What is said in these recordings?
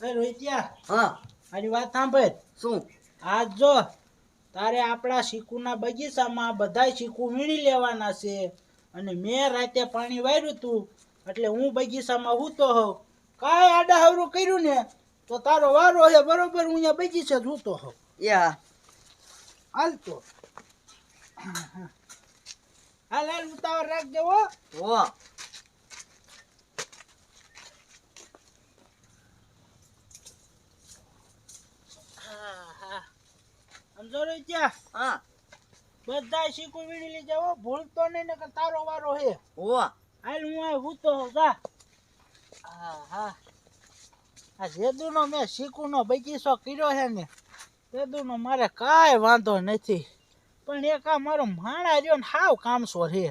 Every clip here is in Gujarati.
એ રોહિત્યા હા. મારી વાત સાંભળ. શું? આજ જો તારે આપણા શીકુના બગીચામાં બધાય શીકુ વીણી લેવાના છે અને મેં રાતે પાણી વાર્યું તું એટલે હું બગીચામાં હૂતો હોઉં. કાંઈ આડા હવરું કર્યું ને તો તારો વારો છે બરોબર હું અહીંયા બગીચે જ હૂતો હોઉં. યા. હાલ તો. હાલ હાલ ઉતાવળ રાખજો હા. સમજો હા. બધા શીકુ વીણી જાવ હો ભૂલતો નહીં ને તારો વારો હે. ઓ હાલ હું આ હૂતો તો જા. હા હા. આ જેદુનો મેં શીકુનો બગીચો કર્યો છે ને જેદુનો મારે કાંઈ વાંધો નથી. પણ એક આ મારો માણા રહ્યો ને હાવ કામસો છે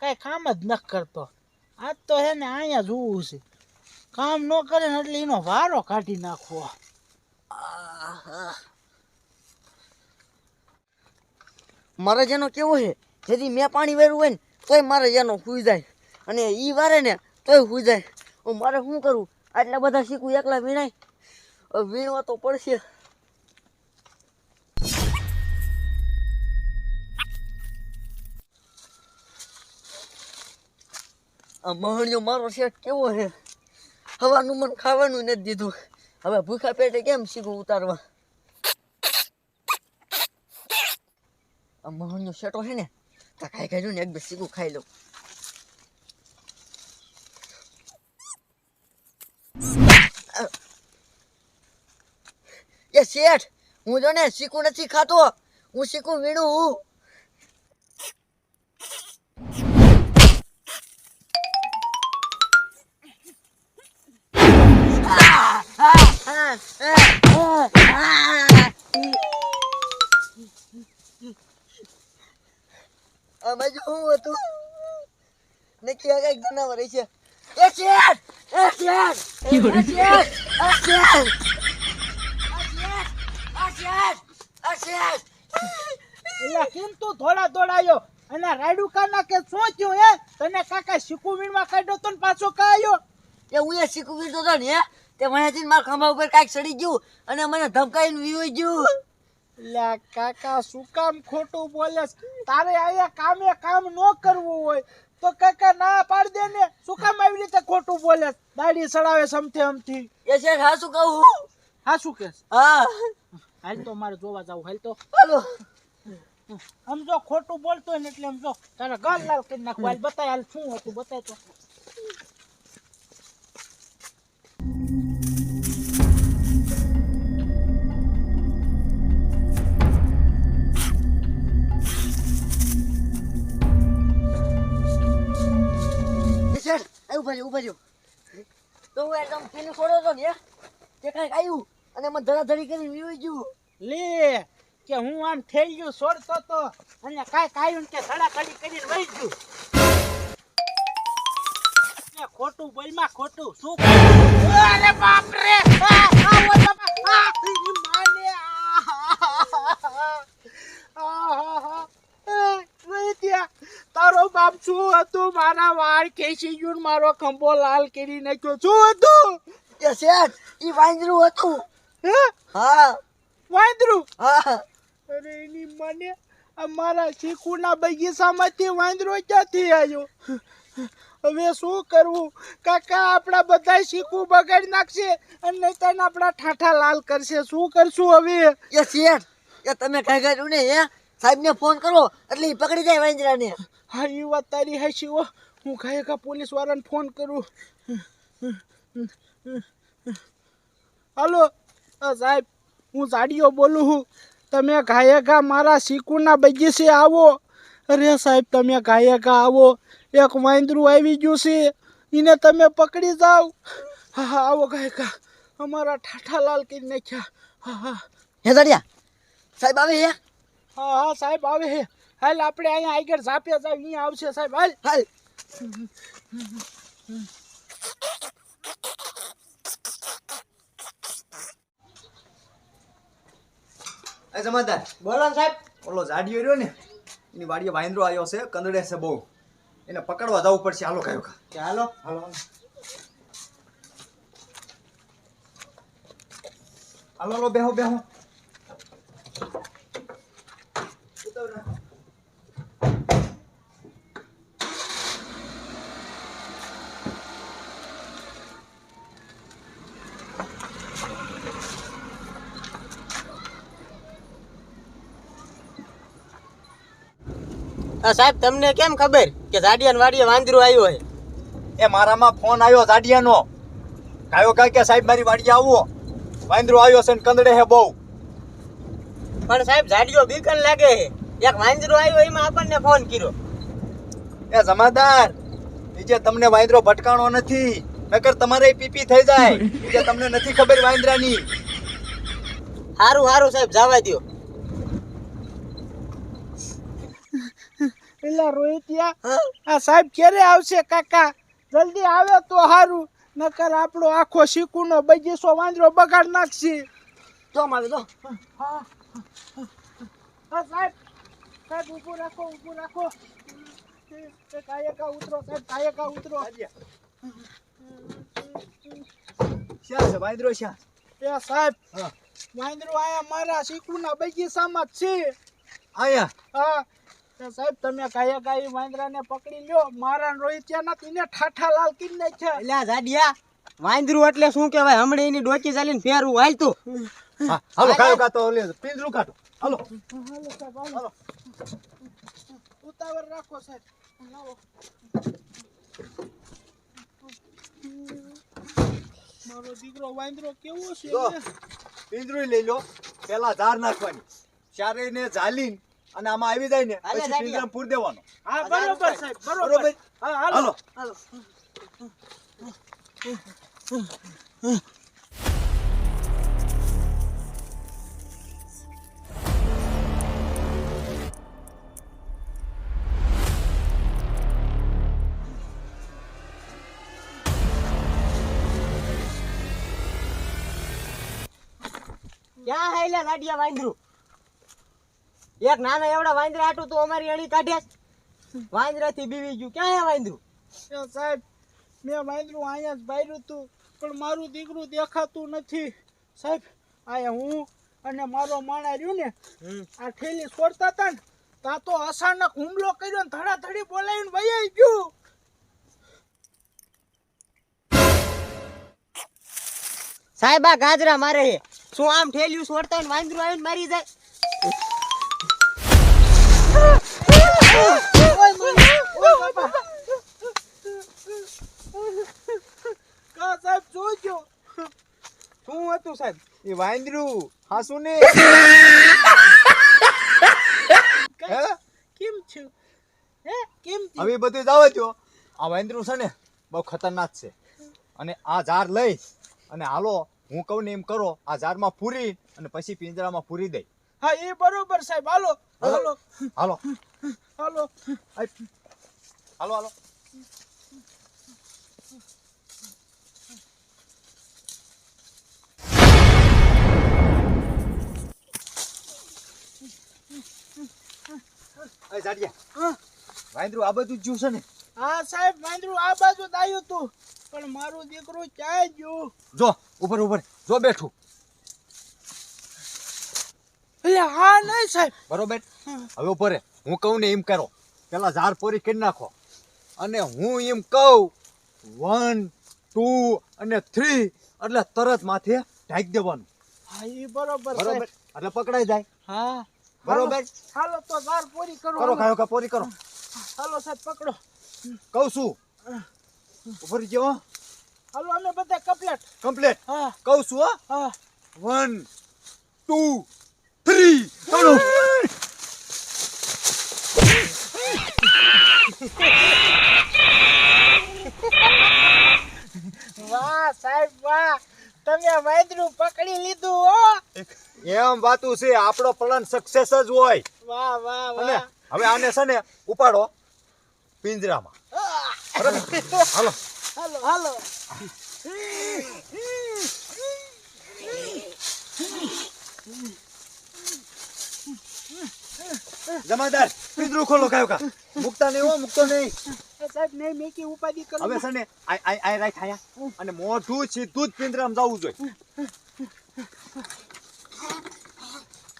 કાંઈ કામ જ ન કરતો. આજ તો હે ને અહીંયા જોવું છે. કામ ન કરે ને એટલે એનો વારો કાઢી નાખવો. મારે જેનો કેવો છે? જેથી મેં પાણી વેરવું હોય ને, તોય મારે જેનો સુઈ જાય. અને એ વારે ને, તોય સુઈ જાય. હું મારે શું કરું? આટલા બધા શીખું એકલા વીણાય વિણવા તો પડશે. આ મહણિયો મારો શેઠ કેવો છે? હવાનું મન ખાવાનું નથી દીધું. હવે ભૂખા પેટે કેમ શીખું ઉતારવા? આ મોહનનો શેટો છે ને, તો ખાઈ ખાઈ ને એક બે સીગું ખાઈ લઉં. એ શેઠ, હું જો ને શીખું નથી ખાતો, હું શીખું વીણું. હું આ બાજુ હું હતું? ને ક્યાં કંઈક જનાવર છે. એ કેમ તું થોડા દોડાયો અને રાયડું કાના કે શું થયું હે? તને કાકા શીકુ વીણમાં કાઢ્યો તો ને પાછો કાયો એ હું એ શીખું કીધું હતો ને તે મને મારા ખંભા ઉપર કાંઈક ચડી ગયું અને મને ધમકાઈને વીવી ગયું. લે કાકા શું કામ ખોટું બોલે તારે અહીંયા કામે કામ ન કરવું હોય તો કાકા ના પાડ દે ને. શું કામ આવી રીતે ખોટું બોલે દાડી સડાવે સમથે અમથી એ છે હા શું કહું? હા શું કે હા. હાલ તો મારે જોવા જાવ હાલ તો. હાલો. સમજો ખોટું બોલતો હોય ને એટલે સમજો તારા ગાલ લાલ કરી નાખવા બતાય હાલ શું હતું બતાય તો. ઊભા રહ્યો ઊભા જો તો હું એકદમ પેલું ખોડો તો ને તે કાંઈક આવ્યું અને મને ધરાધરી કરીને વીવી ગયું લે કે હું આમ થઈ ગયું છોડતો તો અને કાંઈક આવ્યું કે ધડા કડી કરીને વહી ગયું ખોટું બોલમાં ખોટું શું? અરે બાપ રે માને, આ, તારો બાપ શું હતું? મારા વાળ કેસી ગયું મારો ખંભો લાલ કરી નાખ્યો. શું હતું? એ શેઠ ઈ વાંદરું હતું. હે? હા. વાંદરું? હા. અરે એની મને અમારા શીખુના બગીચામાંથી વાંદરો ક્યાંથી આવ્યો હવે શું કરવું? કાકા આપણા બધા શીખું બગાડી નાખશે અને તને આપણા ઠાઠા લાલ કરશે. શું કરશું હવે? એ શેઠ એ તમે કાંઈ કર્યું ને હે? સાહેબને ફોન કરો એટલે એ પકડી જાય વાંજરાને. હા એ વાત તારી હાશી હો. હું કાયકા પોલીસ વાળાને ફોન કરું. હાલો સાહેબ હું સાડીઓ બોલું છું. તમે ગાયકા મારા શીકુના બગીચે આવો. અરે સાહેબ તમે ગાયકા આવો. એક વાંદરું આવી ગયું છે. એને તમે પકડી જાઓ. હા હા આવો ગાયકા અમારા ઠાઠા લાલ કરી નાખ્યા. હા હા. હે દડિયા સાહેબ આવે હે? હા હા સાહેબ આવે હાલ આપણે અહીંયા આગળ ઝાપ્યા સાહેબ અહીંયા આવશે સાહેબ. હાલ હાલ. એ જમાદાર બોલો સાહેબ. ઓલો જાડિયો રહ્યો ને એની વાડીએ વાંદરો આવ્યો છે કંદડે છે બહુ. એને પકડવા જવું પડશે. હાલો કયો હાલો. હાલો હાલો બેહો બેહો. આ સાહેબ તમને કેમ ખબર કે ઝાડિયાન વાડીએ વાંદરું આવ્યો હે એ મારામાં ફોન આવ્યો ઝાડિયાનો કાયો કાય કે સાહેબ મારી વાડીએ આવો. વાંદરો આવ્યો છે ને કંદડે હે બહુ. પણ સાહેબ ઝાડિયો બીકન લાગે છે. એક વાંદરું આવ્યો એમાં આપણને ફોન કર્યો. એ જમાદાર બીજે તમને વાંદરો ભટકાણો નથી. નકર તમારે પીપી થઈ જાય. બીજે તમને નથી ખબર વાંદરાની. સારું સારું સાહેબ જવા દ્યો. પેલા રોહિતિયા આ સાહેબ ક્યારે આવશે કાકા. જલ્દી આવે તો સારું નકર આપણો આખો શીકુનો બગીચો વાંદરો બગાડ નાખશે. તો મારે તો હા હા સાહેબ. સાહેબ ઊભું રાખો ઊભું રાખો. કાયકા ઉતરો સાહેબ કાયકા ઉતરો. શ્યા છે વાંદરો શ્યા. એ સાહેબ હા. વાંદરો આયા મારા શીકુના બગીચામાં જ છે. આયા? હા. સાહેબ તમે કાયા કાય વાંદરાને પકડી લ્યો. મારા રોહિતિયા નથી ને ઠાઠા લાલ કિન ને છે એલા જાડિયા વાંદરું એટલે શું કહેવાય? હમણાં એની ડોકી ચાલીને ફેરવું. હાલતું હા હાલો કાયો કાતો ઓલે પિંજરું કાઢો. હાલો. હાલો. સાહેબ હાલો ઉતાવળ રાખો સાહેબ. લાવો મારો દીકરો વાંદરો કેવો છે. પિંજરું લઈ લો પેલા ધાર નાખવાની. ચારેયને ઝાલીને અને આમાં આવી જાય ને હાલે પછી. પિંજરામાં પૂર દેવાનો. હા બરોબર સાહેબ બરોબર. હા હાલો. હાલો. ક્યાં હાલ્યા લાડિયા વાંદરું? એક નાના એવડા વાંદરા હાટું તો અમારી અણી કાઢ્યા વાંદરાથી બીવી ગયું. ક્યાં વાંદરું? સાહેબ મેં વાંદરું અહીંયા જ બાયરું હતું પણ મારું દીકરું દેખાતું નથી. સાહેબ આયા હું અને મારો માણા રહ્યું ને આ ઠેલી છોડતા હતા ને તા તો અચાનક હુમલો કર્યો ને ધડાધડી બોલાવીને વહી ગયું. સાહેબ આ ગાજરા મારે શું આમ ઠેલ્યું છોડતા હોય ને વાંદરું આવીને મારી જાય? બાપા. કા સાહેબ જોજો શું હતું સાહેબ? એ વાંદરું. હાસુ ને. કેમ છું હે? કેમ? હવે બધું જાવ જો આ વાંદરું છે ને બહુ ખતરનાક છે. અને આ ઝાડ લઈ અને હાલો હું કહું ને એમ કરો આ ઝાડમાં પૂરી અને પછી પિંજરામાં પૂરી દઈ. હા એ બરોબર સાહેબ. હાલો હાલો? હાલો. હાલો. હાલો હાલો. વાંદરું આ બધું જ જ્યું છે ને? હા સાહેબ વાંદરું આ બાજુ દાયું તું. પણ મારું દીકરું ક્યાં ગયું જો ઉપર ઉપર જો બેઠું. એટલે હા નહીં સાહેબ. બરોબર? હવે ઉપર રહે. હું કહું ને એમ કરો. પેલા ઝાડ પોરી કરી નાખો. અને હું એમ કહું વન ટુ અને થ્રી એટલે તરત માથે ઢાંકી દેવાનું. હા એ બરોબર બરોબર? એટલે પકડાઈ જાય. હા. બરોબર. હાલો, તો વાર પૂરી કરો કરો. ખાયો કા પૂરી કરો? હાલો સાહેબ પકડો. કહું છું. ઉપર જો હાલો અમે બધા કપલેટ કમ્પ્લીટ હા. કહું છું હા. વન ટુ થ્રી ચાલો. વાહ સાહેબ વાહ. તમે વાંદરું પકડી લીધું હો. એમ વાતું છે આપણો પ્લાન સક્સેસ જ હોય. વાહ વાહ વાહ. હવે આને છે ને ઉપાડો પિંજરામાં. હાલો હાલો. જમાદાર પિંજરું ખોલો કાયો કા? મુકતા નહીં હો મુકતો નહીં. સાહેબ નહીં મેકી ઉપાધિ કરો હવે છે ને આય આય આય રાખ આયા. અને મોઢું સીધું જ પિંજરામાં જવું જોઈએ.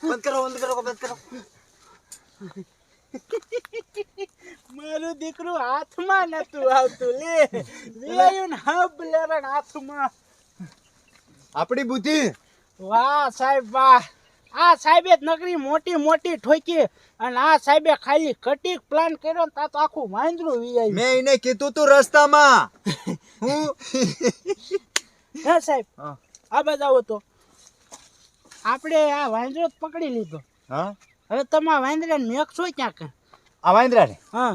બંધ કરો બંધ કરો બંધ કરો. મારું દીકરું હાથમાં નતું આવતું. લે વેયું હબ લેરણ હાથમાં. આપણી બુદ્ધિ. વાહ સાહેબ વાહ. આ સાહેબે નગરી મોટી મોટી ઠોકી અને આ સાહેબે ખાલી કટીક પ્લાન કર્યો ને તા તો આખું વાંદરું વીઆઈ મેં એને કીધું તું રસ્તામાં. હું? હા સાહેબ હા. આ આવો તો. આપણે આ વાંદરો જ પકડી લીધો. હા? હવે તમે આ વાંદરાને મેકશો ક્યાંક આ વાંદરા ને હા.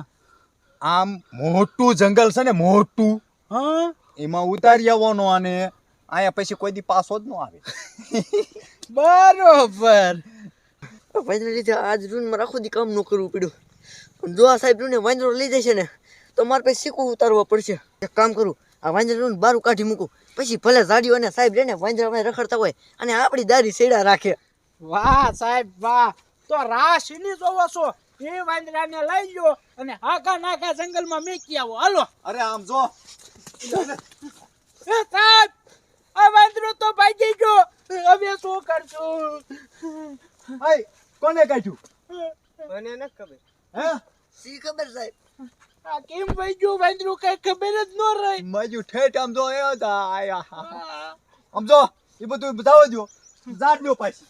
આમ મોટું જંગલ છે ને મોટું. હા. એમાં ઉતારી આવવાનો અને અહીંયા પછી કોઈ દી પાસો જ ન આવે. બરોબર. વાંદરા લીધે આજ રૂનમાં આખો દી કામ ન કરવું પડ્યું. પણ જો આ સાહેબ રૂને વાંદરો લઈ જશે ને તો મારે પછી શીખવું ઉતારવા પડશે. એક કામ કરું આ વાંદરા રૂને બારું કાઢી મૂકું. પછી ભલે ઝાડીઓ અને સાહેબ રહીને વાંદરા વાંદરા રખડતા હોય અને આપણી દારી સેડા રાખે. વાહ સાહેબ વાહ. તો રાસ શીની જોવો છો. એ વાંદરાને લઈ લો અને આખા નાખા જંગલમાં મેકી આવો. હાલો. અરે આમ જો. એ સાહેબ આ વાંદરો તો ભાગી ગયો. હવે શું કરશું? હાય કોને કાઢ્યું? મને ખબર. હે? શી ખબર સાહેબ? આ કેમ ભાઈ ગયું વાંદરું કઈ ખબર જ ન રહી. મજુ ઠેઠ આમ જો એ આયા. આમ જો એ બધું બતાવો જો. ઝાડ નો પાછી.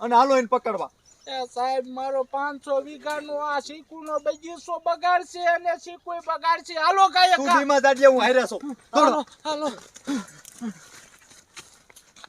અને હાલો એને પકડવા. એ સાહેબ મારો પાંચસો વીઘાનો આ શીકુનો બગીચો બગાડશે અને શીકુય બગાડશે. હાલો તું ધીમા ઝાડ હું હાર્યા છો. હાલો હાલો.